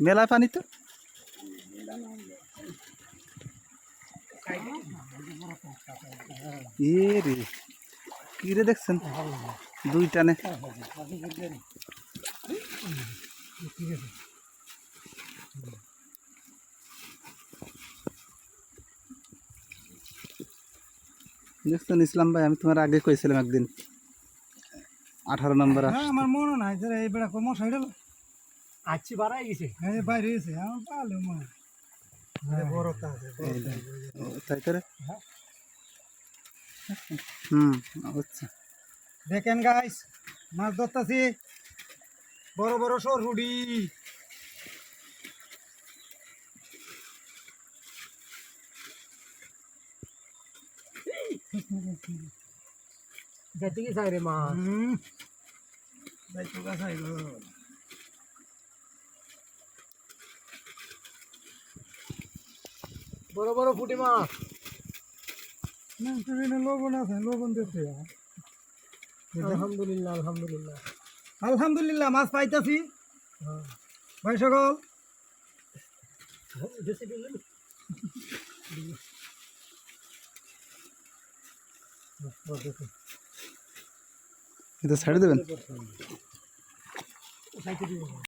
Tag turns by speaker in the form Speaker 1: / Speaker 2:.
Speaker 1: মেলা পানি তো? রে দেখছেন? দুই টানে। দেখছেন ইসলাম ভাই, আমি তোমার আগে কইছিলাম একদিন। আঠারো নম্বর
Speaker 2: হ্যাঁ আমার মনে নাই এই বেড়া কমো
Speaker 3: আছি বাড়াই গেছে।
Speaker 2: হ্যাঁ বাইরে এসে আমার ভালো বড় কাজ
Speaker 1: তাই তো হুম আচ্ছা।
Speaker 2: দেখেন গাইস মাছ ধরতেছি। বড় বড় সরহুডি
Speaker 3: যাইতে কি চাই রে মাছ
Speaker 2: হুম। আইলো
Speaker 3: বড় বড় ফুটি মাছ।
Speaker 2: লবণ আছে লবণ দিতে
Speaker 3: আলহামদুলিল্লাহ আলহামদুলিল্লাহ।
Speaker 2: আলহামদুলিল্লাহ মাছ পাইতাছি।
Speaker 3: হ্যাঁ।
Speaker 2: ভাই সকল।
Speaker 1: এটা ছাড়ে দেবেন?